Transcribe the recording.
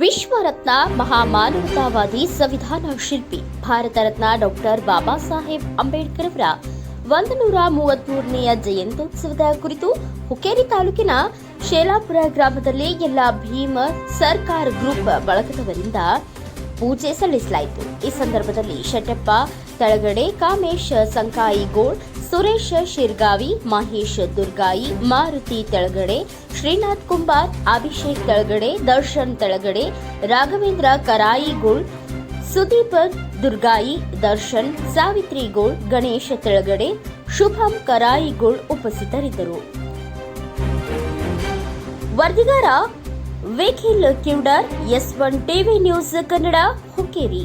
ವಿಶ್ವರತ್ನ ಮಹಾಮಾನವತಾವಾದಿ ಸಂವಿಧಾನ ಶಿಲ್ಪಿ, ಭಾರತ ರತ್ನ ಡಾಕ್ಟರ್ ಬಾಬಾ ಸಾಹೇಬ್ ಅಂಬೇಡ್ಕರ್ ಅವರ ಒಂದು ನೂರ ಮೂವತ್ಮೂರನೆಯ ಜಯಂತ್ಯೋತ್ಸವದ ಕುರಿತು ಹುಕ್ಕೇರಿ ತಾಲೂಕಿನ ಶೇಲಾಪುರ ಗ್ರಾಮದಲ್ಲಿ ಎಲ್ಲ ಭೀಮ ಸರ್ಕಾರ ಗ್ರೂಪ್ ಬಳಗದವರಿಂದ ಪೂಜೆ ಸಲ್ಲಿಸಲಾಯಿತು. ಈ ಸಂದರ್ಭದಲ್ಲಿ ಶೆಟ್ಟಪ್ಪ, ತಳಗಡೆ ಕಾಮೇಶ್ ಸಂಕಾಯಿಗೋಳ್ ಸುರೇಶ್ ಶಿರ್ಗಾವಿ, ಮಹೇಶ್ ದುರ್ಗಾಯಿ, ಮಾರುತಿ ತೆಳಗಡೆ, ಶ್ರೀನಾಥ್ ಕುಂಬಾರ್, ಅಭಿಷೇಕ್ ತಳಗಡೆ, ದರ್ಶನ್ ತಳಗಡೆ, ರಾಘವೇಂದ್ರ ಕರಾಯಿಗೋಳ್, ಸುದೀಪ್ ದುರ್ಗಾಯಿ, ದರ್ಶನ್ ಸಾವಿತ್ರಿ ಗೋಳ್ ಗಣೇಶ ತೆಳಗಡೆ, ಶುಭಂ ಕರಾಯಿಗೋಳ್ ಉಪಸ್ಥಿತರಿದ್ದರು. ವರದಿಗಾರ ವೇಖಿಲ್ ಕ್ಯೂಡರ್ S one TV news Kannada, Hukkeri.